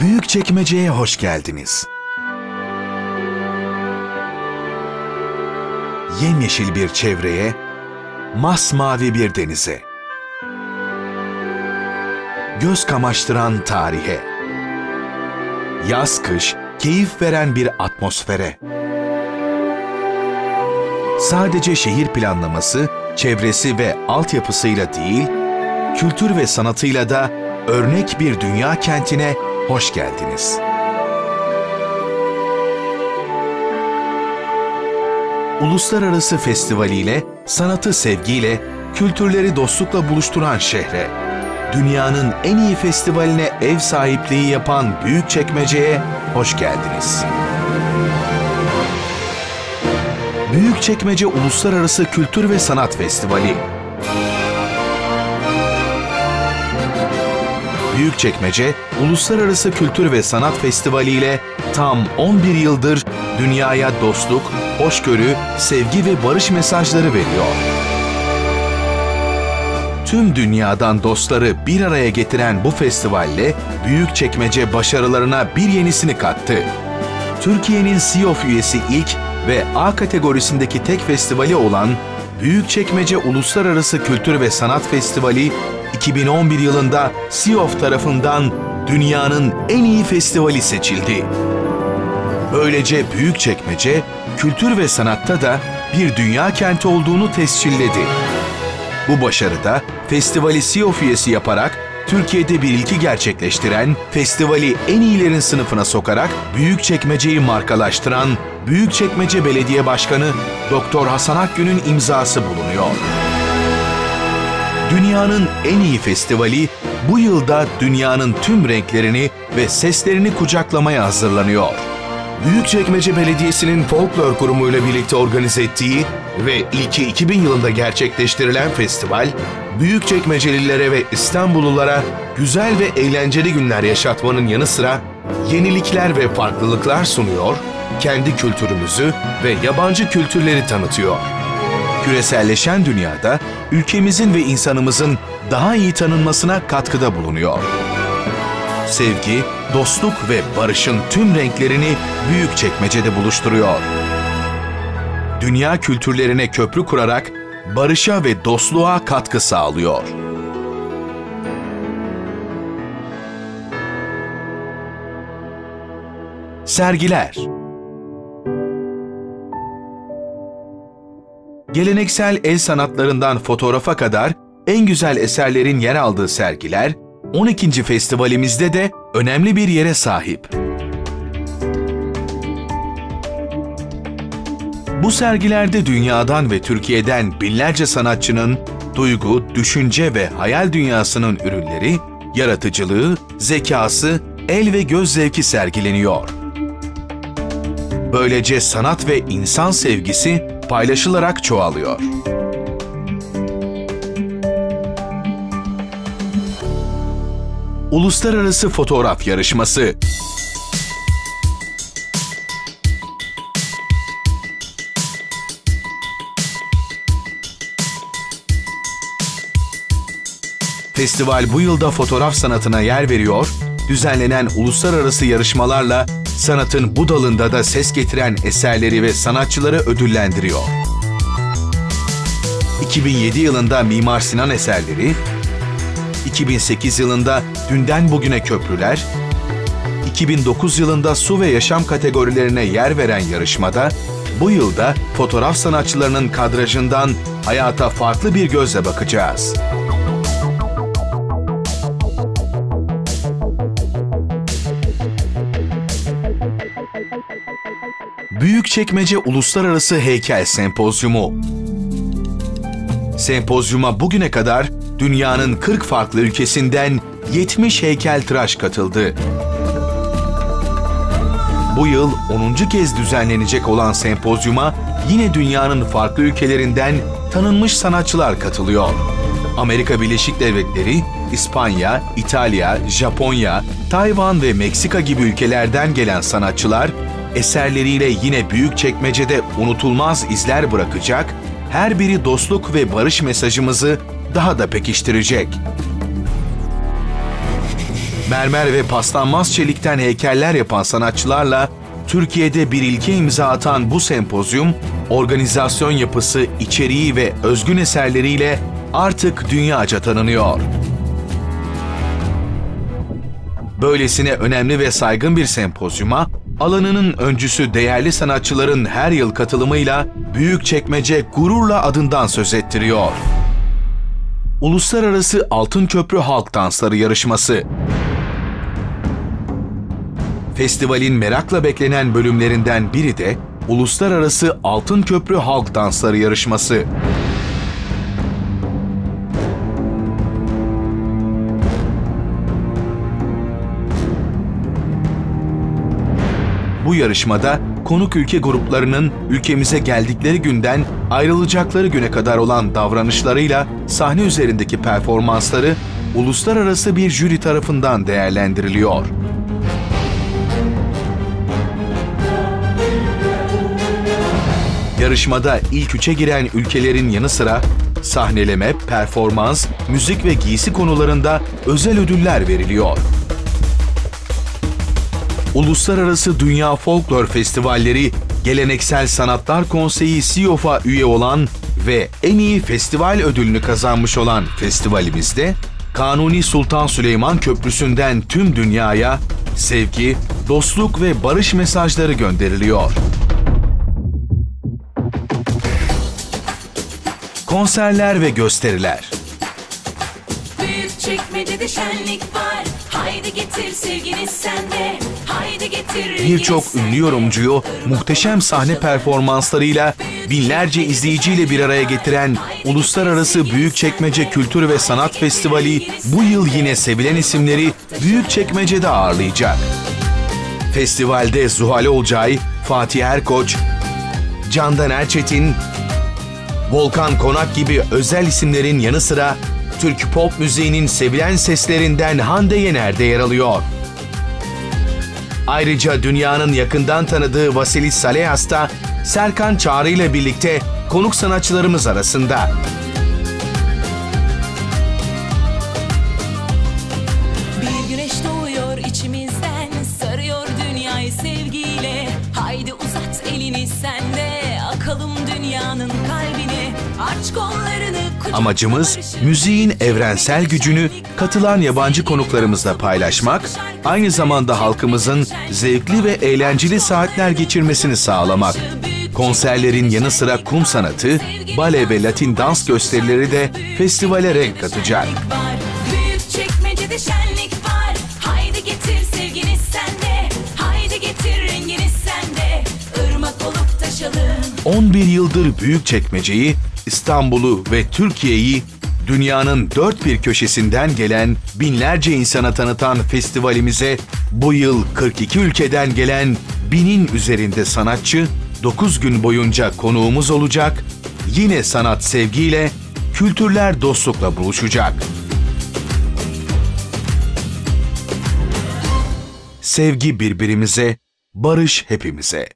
Büyükçekmece'ye hoş geldiniz. Yemyeşil bir çevreye, masmavi bir denize. Göz kamaştıran tarihe. Yaz kış keyif veren bir atmosfere. Sadece şehir planlaması, çevresi ve altyapısıyla değil, kültür ve sanatıyla da örnek bir dünya kentine hoş geldiniz. Uluslararası festivaliyle, sanatı sevgiyle, kültürleri dostlukla buluşturan şehre, dünyanın en iyi festivaline ev sahipliği yapan Büyükçekmece'ye hoş geldiniz. Büyükçekmece Uluslararası Kültür ve Sanat Festivali Büyükçekmece Uluslararası Kültür ve Sanat Festivali ile tam 11 yıldır dünyaya dostluk, hoşgörü, sevgi ve barış mesajları veriyor. Tüm dünyadan dostları bir araya getiren bu festivalle Büyükçekmece başarılarına bir yenisini kattı. Türkiye'nin SİOF üyesi ilk ve A kategorisindeki tek festivali olan Büyükçekmece Uluslararası Kültür ve Sanat Festivali 2011 yılında SİOF tarafından dünyanın en iyi festivali seçildi. Böylece Büyükçekmece, kültür ve sanatta da bir dünya kenti olduğunu tescilledi. Bu başarıda festivali SİOF üyesi yaparak Türkiye'de bir ilki gerçekleştiren, festivali en iyilerin sınıfına sokarak Büyükçekmece'yi markalaştıran Büyükçekmece Belediye Başkanı Doktor Hasan Akgün'ün imzası bulunuyor. Dünyanın en iyi festivali bu yılda dünyanın tüm renklerini ve seslerini kucaklamaya hazırlanıyor. Büyükçekmece Belediyesi'nin folklor kurumuyla birlikte organize ettiği ve ilki 2000 yılında gerçekleştirilen festival, Büyükçekmecelilere ve İstanbullulara güzel ve eğlenceli günler yaşatmanın yanı sıra yenilikler ve farklılıklar sunuyor, kendi kültürümüzü ve yabancı kültürleri tanıtıyor. Küreselleşen dünyada ülkemizin ve insanımızın daha iyi tanınmasına katkıda bulunuyor. Sevgi, dostluk ve barışın tüm renklerini Büyükçekmece'de buluşturuyor. Dünya kültürlerine köprü kurarak barışa ve dostluğa katkı sağlıyor. Sergiler Geleneksel el sanatlarından fotoğrafa kadar en güzel eserlerin yer aldığı sergiler 12. festivalimizde de önemli bir yere sahip. Bu sergilerde dünyadan ve Türkiye'den binlerce sanatçının duygu, düşünce ve hayal dünyasının ürünleri, yaratıcılığı, zekası, el ve göz zevki sergileniyor. Böylece sanat ve insan sevgisi paylaşılarak çoğalıyor. Uluslararası Fotoğraf Yarışması Festival bu yılda fotoğraf sanatına yer veriyor, düzenlenen uluslararası yarışmalarla sanatın bu dalında da ses getiren eserleri ve sanatçıları ödüllendiriyor. 2007 yılında Mimar Sinan eserleri, 2008 yılında Dünden Bugüne Köprüler, 2009 yılında su ve yaşam kategorilerine yer veren yarışmada, bu yılda fotoğraf sanatçılarının kadrajından hayata farklı bir gözle bakacağız. Büyükçekmece Uluslararası Heykel Sempozyumu Sempozyuma bugüne kadar dünyanın 40 farklı ülkesinden 70 heykeltıraş katıldı. Bu yıl 10. kez düzenlenecek olan sempozyuma yine dünyanın farklı ülkelerinden tanınmış sanatçılar katılıyor. Amerika Birleşik Devletleri, İspanya, İtalya, Japonya, Tayvan ve Meksika gibi ülkelerden gelen sanatçılar eserleriyle yine büyük çekmecede unutulmaz izler bırakacak, her biri dostluk ve barış mesajımızı daha da pekiştirecek. mermer ve paslanmaz çelikten heykeller yapan sanatçılarla Türkiye'de bir ilke imza atan bu sempozyum, organizasyon yapısı, içeriği ve özgün eserleriyle artık dünyaca tanınıyor. Böylesine önemli ve saygın bir sempozyuma, alanının öncüsü değerli sanatçıların her yıl katılımıyla Büyükçekmece gururla adından söz ettiriyor. Uluslararası Altın Köprü Halk Dansları Yarışması Festivalin merakla beklenen bölümlerinden biri de Uluslararası Altın Köprü Halk Dansları Yarışması. Yarışmada konuk ülke gruplarının ülkemize geldikleri günden ayrılacakları güne kadar olan davranışlarıyla sahne üzerindeki performansları uluslararası bir jüri tarafından değerlendiriliyor. Yarışmada ilk üçe giren ülkelerin yanı sıra sahneleme, performans, müzik ve giysi konularında özel ödüller veriliyor. Uluslararası Dünya Folklor Festivalleri, Geleneksel Sanatlar Konseyi SİOF'a üye olan ve en iyi festival ödülünü kazanmış olan festivalimizde, Kanuni Sultan Süleyman Köprüsü'nden tüm dünyaya sevgi, dostluk ve barış mesajları gönderiliyor. Konserler ve gösteriler Büyük çekmecede şenlik var. Haydi getir sevgini sende. Haydi getir Birçok ünlü yorumcuyu muhteşem sahne performanslarıyla binlerce izleyiciyle bir araya getiren Uluslararası Büyükçekmece Kültür ve Sanat Festivali bu yıl yine sevilen isimleri Büyükçekmece'de ağırlayacak. Festivalde Zuhal Olcay, Fatih Erkoç, Candan Erçetin, Volkan Konak gibi özel isimlerin yanı sıra Türk pop müziğinin sevilen seslerinden Hande Yener de yer alıyor. Ayrıca dünyanın yakından tanıdığı Vasilis Salehas da Serkan Çağrı ile birlikte konuk sanatçılarımız arasında. Aç kollarını kucak Amacımız müziğin evrensel gücünü katılan yabancı konuklarımızla paylaşmak, aynı zamanda halkımızın zevkli ve eğlenceli saatler geçirmesini sağlamak. Konserlerin yanı sıra kum sanatı, bale ve latin dans gösterileri de festivale renk katacak. var. Büyük çekmecede şenlik var. Haydi getir sevgini sende. Haydi getir rengini sende. Irmak olup taşalım. 11 yıldır Büyükçekmece'yi, İstanbul'u ve Türkiye'yi dünyanın dört bir köşesinden gelen binlerce insana tanıtan festivalimize bu yıl 42 ülkeden gelen binin üzerinde sanatçı 9 gün boyunca konuğumuz olacak, yine sanat sevgiyle, kültürler dostlukla buluşacak. Sevgi birbirimize, barış hepimize.